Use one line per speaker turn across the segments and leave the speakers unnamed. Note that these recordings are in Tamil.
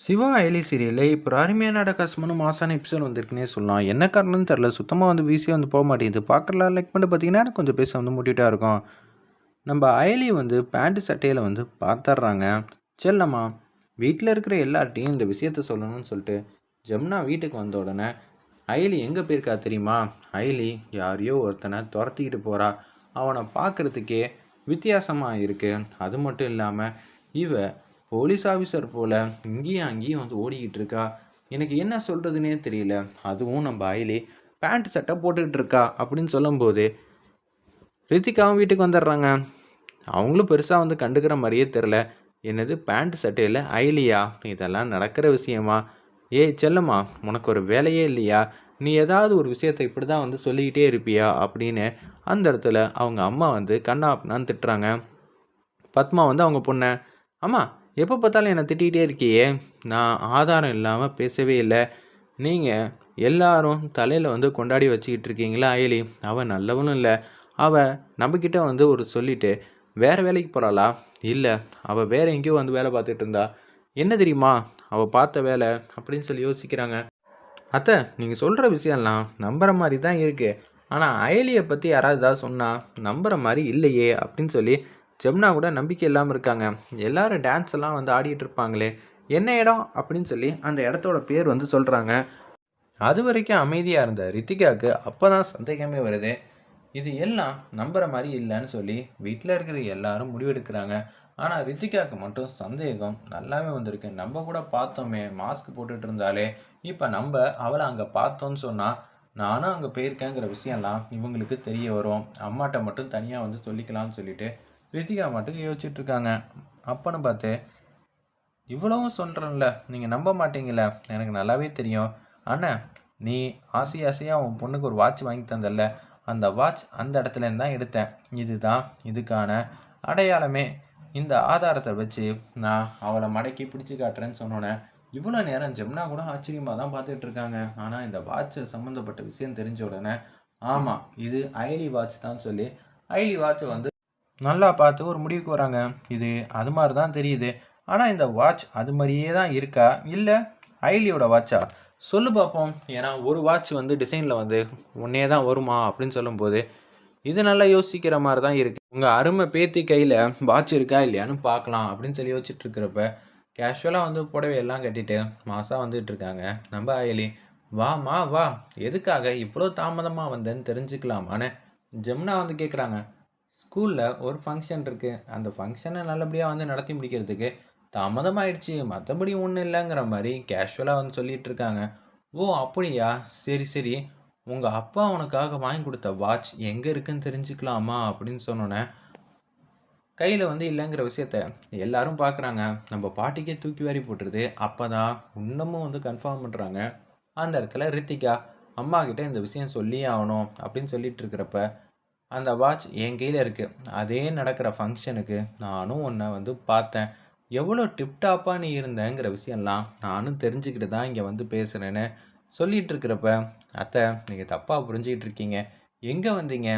சிவா அயலி சீரியலில் இப்போ அருமையான நடக்காசமான மாசான எபிசோட் வந்திருக்குன்னே சொல்லலாம். என்ன காரணம்னு தெரில சுத்தமாக வந்து வீசியே வந்து போக மாட்டேங்குது. பார்க்கலாம் லைக் பண்ணி பார்த்தீங்கன்னா எனக்கு கொஞ்சம் பேச வந்து மூட்டிகிட்டா இருக்கும். நம்ம அயலி வந்து பேண்ட்டு சட்டையில் வந்து பார்த்துட்றாங்க செல்லம்மா வீட்டில் இருக்கிற எல்லார்ட்டையும் இந்த விஷயத்த சொல்லணும்னு சொல்லிட்டு ஜமுனா வீட்டுக்கு வந்த உடனே அயலி எங்கே போயிருக்கா தெரியுமா? அயலி யாரையோ ஒருத்தனை துரத்திக்கிட்டு போகிறா அவனை பார்க்குறதுக்கே வித்தியாசமாக இருக்குது அது மட்டும் இல்லாமல் இவ போலீஸ் ஆஃபீஸர் போல் இங்கேயும் அங்கேயும் வந்து ஓடிக்கிட்டு இருக்கா? எனக்கு என்ன சொல்கிறதுனே தெரியல. அதுவும் நம்ம ஆயிலே பேண்ட் சட்டை போட்டுக்கிட்டு இருக்கா? அப்படின்னு சொல்லும்போது ரித்திகாவும் வீட்டுக்கு வந்துடுறாங்க. அவங்களும் பெருசாக வந்து கண்டுக்கிற மாதிரியே தெரில என்னது பேண்ட் சட்டையில் அயலியா இதெல்லாம் நடக்கிற விஷயமா? ஏய் செல்லம்மா உனக்கு ஒரு வேலையே இல்லையா? நீ ஏதாவது ஒரு விஷயத்தை இப்படி தான் வந்து சொல்லிக்கிட்டே இருப்பியா? அப்படின்னு அந்த இடத்துல அவங்க அம்மா வந்து கண்ணா அப்படின்னு திட்டுறாங்க. பத்மா வந்து அவங்க பொண்ணை அம்மா எப்போ பார்த்தாலும் என்னை திட்டிகிட்டே இருக்கியே? நான் ஆதாரம் இல்லாமல் பேசவே இல்லை. நீங்கள் எல்லாரும் தலையில் வந்து கொண்டாடி வச்சுக்கிட்டு இருக்கீங்களா அயலி அவள் நல்லவனும் இல்லை. அவள் நம்மக்கிட்ட வந்து ஒரு சொல்லிட்டு வேறு வேலைக்கு போகிறாளா இல்லை. அவள் வேறு எங்கேயோ வந்து வேலை பார்த்துட்டு இருந்தா. என்ன தெரியுமா? அவள் பார்த்த வேலை? அப்படின்னு சொல்லி யோசிக்கிறாங்க. அத்தை நீங்கள் சொல்கிற விஷயம்லாம் நம்புகிற மாதிரி தான் இருக்குது ஆனால் அயலியை பற்றி யாராவது ஏதாவது சொன்னால் நம்புகிற மாதிரி இல்லையே அப்படின்னு சொல்லி ஜெம்னா கூட நம்பிக்கை இல்லாமல் இருக்காங்க. எல்லாரும் டான்ஸ் எல்லாம் வந்து ஆடிட்டு இருப்பாங்களே என்ன இடம் அப்படின்னு சொல்லி அந்த இடத்தோட பேர் வந்து சொல்கிறாங்க அது வரைக்கும் அமைதியாக இருந்த ரித்திகாவுக்கு அப்போ தான் சந்தேகமே வருது. இது எல்லாம் நம்புகிற மாதிரி இல்லைன்னு சொல்லி வீட்டில் இருக்கிற எல்லாரும் முடிவெடுக்கிறாங்க. ஆனால் ரித்திகாவுக்கு மட்டும் சந்தேகம் நல்லாவே வந்திருக்கு. நம்ம கூட பார்த்தோமே மாஸ்க் போட்டுட்டு இருந்தாலே. இப்போ நம்ம அவளை அங்கே பார்த்தோன்னு சொன்னால் நானும் அங்கே போயிருக்கேங்கிற விஷயம்லாம் இவங்களுக்கு தெரிய வரும். அம்மாட்ட மட்டும் தனியாக வந்து சொல்லிக்கலாம்னு சொல்லிட்டு ரித்திகா மட்டும் யோசிச்சுட்டு இருக்காங்க அப்பன்னு பார்த்து இவ்வளவும் சொல்கிறேன்ல நீங்கள் நம்ப மாட்டீங்கள எனக்கு நல்லாவே தெரியும். அண்ணா நீ ஆசை ஆசையாக உன் பொண்ணுக்கு ஒரு வாட்ச் வாங்கி தந்தல அந்த வாட்ச் அந்த இடத்துலேருந்து தான் எடுத்தேன். இதுதான் இதுக்கான அடையாளமே. இந்த ஆதாரத்தை வச்சு நான் அவளை மடக்கி பிடிச்சி காட்டுறேன்னு சொன்னோன்னே இவ்வளோ நேரம் ஜெம்னா கூட ஆச்சரியமாக தான் பார்த்துட்டு இருக்காங்க ஆனால் இந்த வாட்ச் சம்மந்தப்பட்ட விஷயம் தெரிஞ்ச உடனே ஆமாம் இது ஐலி வாட்ச் தான் சொல்லி ஐலி வாட்ச் வந்து நல்லா பார்த்து ஒரு முடிவுக்கு வராங்க. இது அது மாதிரி தான் தெரியுது. ஆனால் இந்த வாட்ச் அது மாதிரியே தான் இருக்கா? இல்லை ஐலியோட வாட்சா? சொல்லு பார்ப்போம். ஏன்னா ஒரு வாட்ச் வந்து டிசைனில் வந்து ஒன்றே தான் வருமா அப்படின்னு சொல்லும்போது இது நல்லா யோசிக்கிற மாதிரி தான் இருக்குது உங்கள் அருமை பேத்தி கையில் வாட்ச் இருக்கா இல்லையான்னு பார்க்கலாம் அப்படின்னு சொல்லி யோசிச்சுட்டு இருக்கிறப்ப கேஷுவலாக வந்து புடவை எல்லாம் கட்டிட்டு மாதம் வந்துட்டு இருக்காங்க. நம்ம அயலி வாமா வா. எதுக்காக இவ்வளோ தாமதமாக வந்தேன்னு தெரிஞ்சுக்கலாமான்னு ஜெம்னா வந்து கேட்குறாங்க ஸ்கூலில் ஒரு ஃபங்க்ஷன் இருக்குது அந்த ஃபங்க்ஷனை நல்லபடியாக வந்து நடத்தி முடிக்கிறதுக்கு தாமதமாயிடுச்சு. மற்றபடி ஒன்றும் இல்லைங்கிற மாதிரி கேஷுவலாக வந்து சொல்லிகிட்டு இருக்காங்க. ஓ அப்படியா? சரி சரி. உங்கள் அப்பா உனக்காக வாங்கி கொடுத்த வாட்ச் எங்கே இருக்குன்னு தெரிஞ்சுக்கலாமா? அப்படின்னு சொன்னோன்னே கையில் வந்து இல்லைங்கிற விஷயத்த எல்லாரும் பார்க்குறாங்க நம்ம பாட்டிக்கே தூக்கி வாரி போட்டுருது. அப்போ தான் இன்னமும் வந்து கன்ஃபார்ம் பண்ணுறாங்க அந்த இடத்துல ரித்திகா அம்மா கிட்ட இந்த விஷயம் சொல்லியே ஆகணும் அப்படின்னு சொல்லிட்டு இருக்கிறப்ப அந்த வாட்ச் என் கையில் இருக்குது அதே நடக்கிற ஃபங்க்ஷனுக்கு நானும் உன்னை வந்து பார்த்தேன். எவ்வளோ டிப்டாப்பாக நீ இருந்தேங்கிற விஷயம்லாம் நானும் தெரிஞ்சுக்கிட்டு தான் இங்கே வந்து பேசுகிறேன்னு சொல்லிகிட்டு இருக்கிறப்ப அத்தை நீங்கள் தப்பாக புரிஞ்சுக்கிட்டு இருக்கீங்க. எங்கே வந்தீங்க?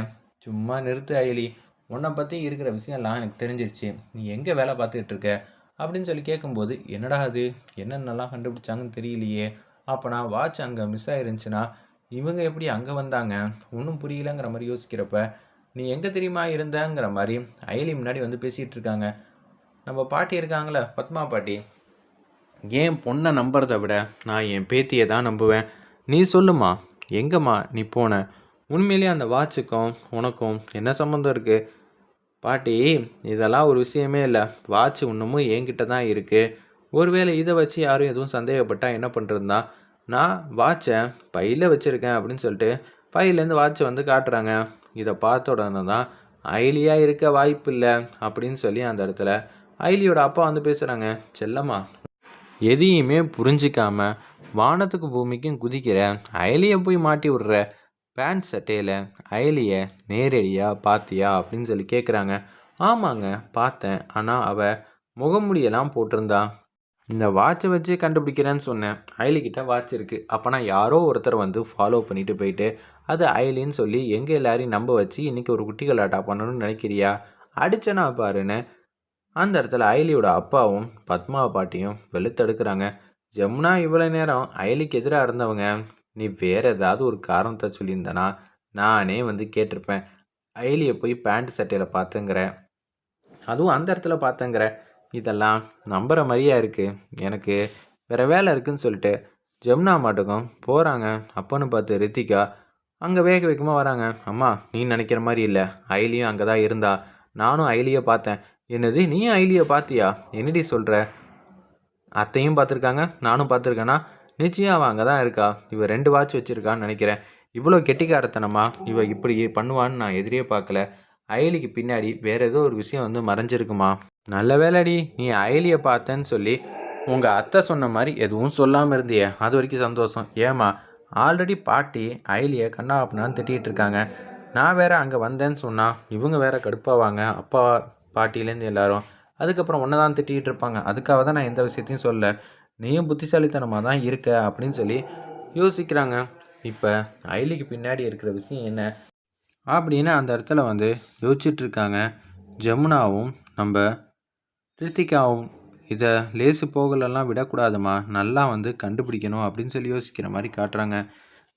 சும்மா நிறுத்து அயலி. உன்னை பற்றி இருக்கிற விஷயம்லாம் எனக்கு தெரிஞ்சிருச்சு. நீ எங்கே வேலை பார்த்துக்கிட்டு இருக்க? அப்படின்னு சொல்லி கேட்கும்போது என்னடா அது? என்னென்னலாம் கண்டுபிடிச்சாங்கன்னு தெரியலையே. அப்போ நான் வாட்ச் அங்கே மிஸ் ஆயிருந்துச்சுன்னா இவங்க எப்படி அங்கே வந்தாங்க? ஒன்றும் புரியலங்கிற மாதிரி யோசிக்கிறப்ப நீ எங்கே தெரியுமா இருந்தங்கிற மாதிரி அயலி முன்னாடி வந்து பேசிகிட்டு இருக்காங்க. நம்ம பாட்டி இருக்காங்களே பத்மா பாட்டி. ஏன் பொண்ணை நம்புறதை விட நான் என் பேத்தியை தான் நம்புவேன். நீ சொல்லுமா எங்கம்மா நீ போன? உண்மையிலேயே அந்த வாட்சுக்கும் உனக்கும் என்ன சம்மந்தம் இருக்குது பாட்டி இதெல்லாம் ஒரு விஷயமே இல்லை. வாட்ச் இன்னமும் என்கிட்ட தான் இருக்குது ஒருவேளை இதை வச்சு யாரும் எதுவும் சந்தேகப்பட்டால் என்ன பண்ணுறதுனா நான் வாட்சை பையில் வச்சுருக்கேன் அப்படின்னு சொல்லிட்டு பையிலேருந்து வாட்சை வந்து காட்டுறாங்க. இதை பார்த்த உடனே தான் ஐலியாக இருக்க வாய்ப்பு இல்லை அப்படின்னு சொல்லி அந்த இடத்துல ஐலியோட அப்பா வந்து பேசுகிறாங்க செல்லம்மா எதையுமே புரிஞ்சிக்காம வானத்துக்கு பூமிக்கும் குதிக்கிற அயலியை போய் மாட்டி விடுற பேண்ட் சட்டையில் அயலியை நேரடியாக பார்த்தியா அப்படின்னு சொல்லி கேட்குறாங்க ஆமாங்க பார்த்தேன். ஆனால் அவள் முகமுடியெல்லாம் போட்டிருந்தா இந்த வாட்சை வச்சு கண்டுபிடிக்கிறேன்னு சொன்னேன். ஐலிக்கிட்ட வாட்ச் இருக்குது அப்போனா யாரோ ஒருத்தர் வந்து ஃபாலோ பண்ணிட்டு போயிட்டு அது அயலின்னு சொல்லி எங்கே எல்லாரையும் நம்ப வச்சு இன்றைக்கி ஒரு குட்டி கலாட்டா பண்ணணும்னு நினைக்கிறியா? அடிச்சனா பாருன்னு. அந்த இடத்துல அயலியோட அப்பாவும் பத்மாவை பாட்டியும் வெளுத்தெடுக்கிறாங்க. ஜமுனா இவ்வளோ நேரம் அயலிக்கு எதிராக இருந்தவங்க நீ வேற ஏதாவது ஒரு காரணத்தை சொல்லியிருந்தனா நானே வந்து கேட்டிருப்பேன். அயலியை போய் பேண்ட் சட்டையில் பார்த்துங்கிறேன் அதுவும் அந்த இடத்துல பார்த்தேங்கிற இதெல்லாம் நம்புகிற மாதிரியா இருக்குது எனக்கு வேறு வேலை இருக்குதுன்னு சொல்லிட்டு ஜமுனா மாட்டுக்கும் போகிறாங்க அப்போன்னு பார்த்து ரித்திகா அங்கே வேக வேகமாக வராங்க. அம்மா நீ நினைக்கிற மாதிரி இல்லை. ஐலியும் அங்கே தான் இருந்தா. நானும் ஐலியை பார்த்தேன். என்னது நீ ஐலியை பார்த்தியா என்னடி சொல்கிற அத்தையும் பார்த்துருக்காங்க நானும் பார்த்துருக்கேன்னா நிச்சயம் அவள் அங்கே தான் இருக்கா. இவ ரெண்டு வாட்ச் வச்சுருக்கான்னு நினைக்கிறேன். இவ்வளோ கெட்டிக்காரத்தனமா இவ இப்படி பண்ணுவான்னு நான் எதிரியே பார்க்கல. அயலிக்கு பின்னாடி வேற ஏதோ ஒரு விஷயம் வந்து மறைஞ்சிருக்குமா? நல்ல வேலைடி நீ அயலியை பார்த்தேன்னு சொல்லி உங்கள் அத்தை சொன்ன மாதிரி எதுவும் சொல்லாமல் இருந்தியே. அது வரைக்கும் சந்தோஷம். ஏமா ஆல்ரெடி பாட்டி அயலியை கண்ணா அப்படின்னான்னு திட்டிகிட்டு இருக்காங்க. நான் வேற அங்கே வந்தேன்னு சொன்னால் இவங்க வேற கடுப்பாவாங்க அப்பா பாட்டிலேருந்து எல்லாரும். அதுக்கப்புறம் ஒன்றை தான் திட்டிகிட்டு இருப்பாங்க. அதுக்காக தான் நான் எந்த விஷயத்தையும் சொல்ல. நீயும் புத்திசாலித்தனமாக தான் இருக்க அப்படின்னு சொல்லி யோசிக்கிறாங்க. இப்போ அயலிக்கு பின்னாடி இருக்கிற விஷயம் என்ன? அப்படின்னு அந்த இடத்துல வந்து யோசிச்சுட்டு இருக்காங்க ஜமுனாவும் நம்ம ரித்திகாவும் இதை லேசு போகலெல்லாம் விடக்கூடாதுமா நல்லா வந்து கண்டுபிடிக்கணும் அப்படின்னு சொல்லி யோசிக்கிற மாதிரி காட்டுறாங்க.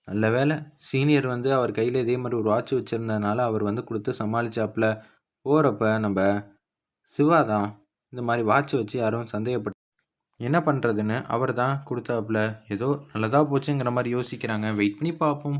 நல்ல வேளை சீனியர் வந்து அவர் கையில் இதே மாதிரி ஒரு வாட்ச் வச்சுருந்ததுனால அவர் வந்து கொடுத்து சமாளித்தாப்புல போகிறப்ப நம்ம சிவா தான் இந்த மாதிரி வாட்ச் வச்சு யாரும் சந்தேகப்பட்டு என்ன பண்ணுறதுன்னு அவர் தான் கொடுத்தாப்புல. ஏதோ நல்லதாக போச்சுங்கிற மாதிரி யோசிக்கிறாங்க. வெயிட் பண்ணி பார்ப்போம்.